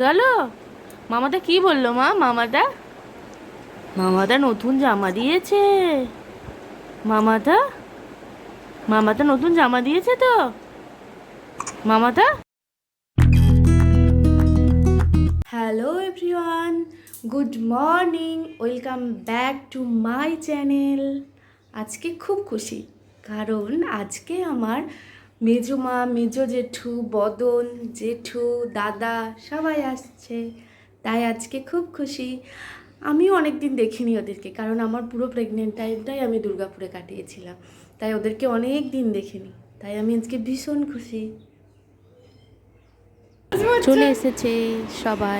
গেল মামাটা কি বলল মা? মামাটা মামাটা নতুন জামা দিয়েছে। মামাটা মামাটা নতুন জামা দিয়েছে তো? মামাটা hello everyone good morning welcome back to my channel আজকে খুব খুশি, কারণ আজকে আমার মেজো মা মেজো জেঠু বদন জেঠু দাদা সবাই আসছে। তাই আজকে খুব খুশি। আমিও অনেক দিন দেখিনি ওদেরকে কারণ আমার পুরো প্রেগনেন্ট টাইমটাই আমি দুর্গাপুরে কাটিয়েছিলাম। তাই ওদেরকে অনেক দিন দেখিনি। তাই আমি আজকে ভীষণ খুশি। চলে এসেছে সবাই।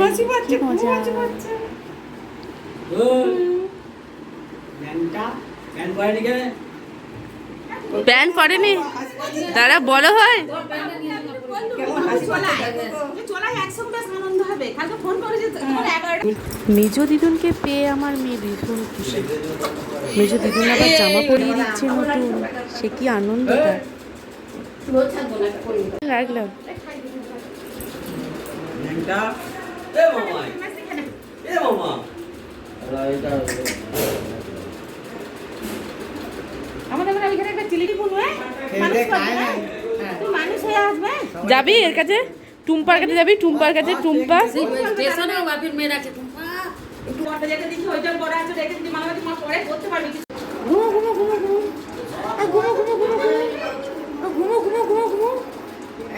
কি মজা। প্যান পরেনি তারা বড় হয়? মেজো দিদুনকে পেয়ে আমার মেয়ে ভীষণ খুশি। মেজো দিদুন আবার জামা পরিয়ে দিচ্ছে নতুন। সে কি আনন্দ তার? রাখলাম এ মামা। এ মামা। ঘুমো ঘুমো আ, ঘুমো। ঘুমো ঘুমো ঘুমো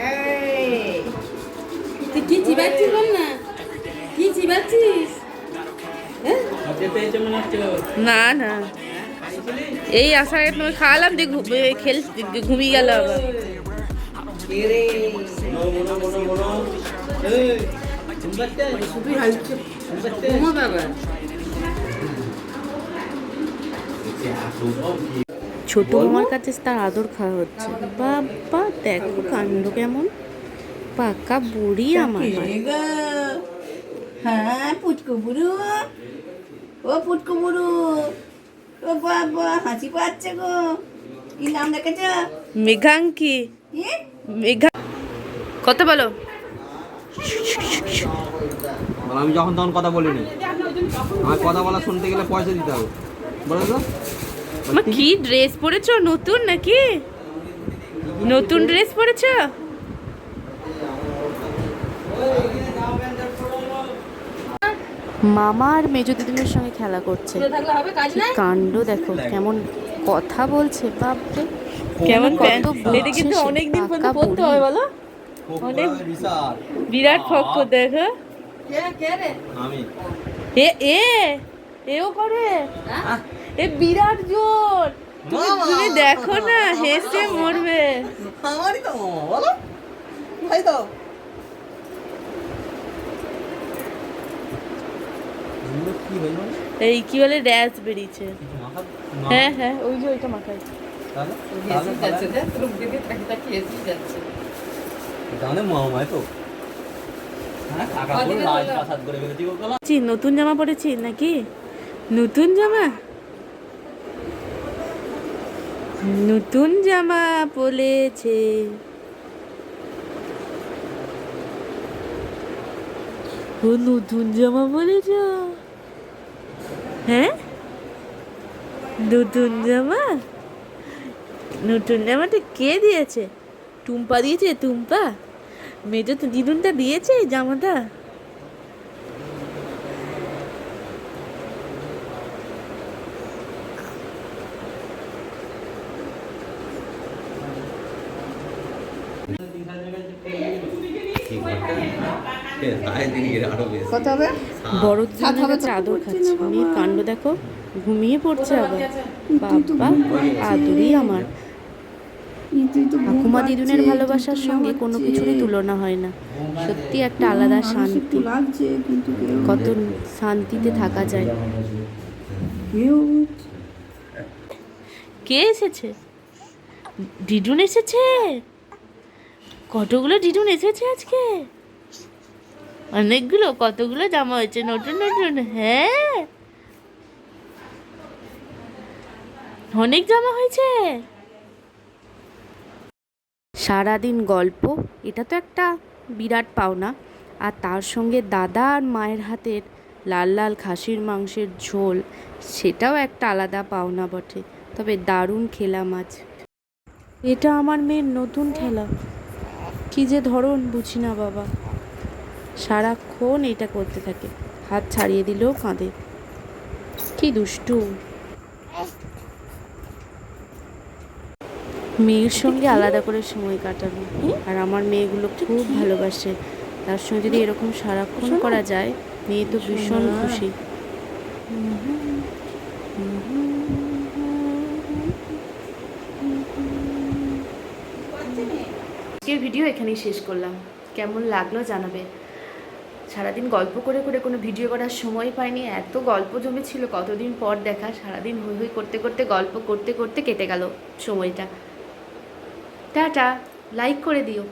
এই। তুই কি চিবাচ্ছিস বল না? কি চিবাচ্ছিস? মনে হচ্ছে না না। এই আশায় তুমি খাওয়ালাম দিয়ে খেল ঘুমিয়ে গেল আবার। ছোট মামার কাছে তার আদর খাওয়া হচ্ছে। বাবা দেখো কাণ্ড কেমন। পাকা বুড়ি আমার। হ্যাঁ পুটকু বুড়ু। ও পুটকু বুড়ু। ও বাবা হাসি পাচ্ছে গো। কি নাম রেখেছ? মেঘাঙ্কি মেঘা কত বলো? আমি যখন তখন কথা বলিনি। আমার কথা বলা শুনতে গেলে পয়সা দিতে হবে। বলো তো। কি ড্রেস পরেছো? নতুন নাকি? নতুন ড্রেস পরেছো? মামা আর মেজো দিদিনের সঙ্গে খেলা করছে। কাণ্ড দেখো কেমন কথা বলছে বাপরে। কেমন কত এটা কিন্তু অনেক দিন পর্যন্ত হ্যাঁ, বুড়ি। হবে বলো। অনেক বিরাট ফক্ক দেখো। কে কে রে? আমি। এ এ এও করে। এ বিরাট জোর। তুমি তুমি দেখো না হেসে মরবে। আমারই তো বলো। ভাই তো এগুলো কি হয়ে গেল এই কি বলে ড্যাশ বেরিয়েছে। হ্যাঁ হ্যাঁ। ওই যে ওইটা মাথায় তো? হ্যাঁ চি নতুন জামা পরেছি নাকি? নতুন জামা? নতুন জামা পরেছে। ও নতুন জামা পরেছ। হ্যাঁ? নতুন জামা? নতুন জামাটা কে দিয়েছে? টুম্পা দিয়েছে টুম্পা? মেজো তো দিদুনটা দিয়েছে জামাটা। কত হবে? বড় কাছে আদর খাচ্ছে। মেয়ের কাণ্ড দেখো ঘুমিয়ে পড়ছে আবার। বাবা আদরই আমার। ঠাকুমা দিদুনের ভালোবাসার সঙ্গে কোনো কিছুরই তুলনা হয় না। সত্যি একটা আলাদা শান্তি। কত শান্তিতে থাকা যায়। কে এসেছে? ডিডুন এসেছে? কতগুলো ডিডুন এসেছে আজকে? অনেকগুলো, কতগুলো জামা হয়েছে? নতুন নতুন? হ্যাঁ। অনেক জামা হয়েছে। সারাদিন গল্প, এটা তো একটা বিরাট পাওনা। আর তার সঙ্গে দাদা আর মায়ের হাতের লাল লাল খাসির মাংসের ঝোল, সেটাও একটা আলাদা পাওনা বটে। তবে দারুণ খেলাম আজ। এটা আমার মেয়ের নতুন খেলা। কি যে ধরন, বুঝি না বাবা। সারাক্ষণ এটা করতে থাকে। হাত ছাড়িয়ে দিলেও কাঁদে। কি দুষ্টু। মেয়ের সঙ্গে আলাদা করে সময় কাটানো। আর আমার মেয়েগুলো খুব ভালোবাসে। তার সঙ্গে যদি এরকম সারাক্ষণ করা যায়, মেয়ে তো ভীষণ খুশি। আজকের ভিডিও এখানেই শেষ করলাম। কেমন লাগল জানাবে। সারাদিন গল্প করে করে কোনো ভিডিও করার সময় পাইনি, এত গল্প জমেছিল কতদিন পর দেখা, সারাদিন হই হই করতে করতে, গল্প করতে করতে কেটে গেল সময়টা। টাটা লাইক করে দিও।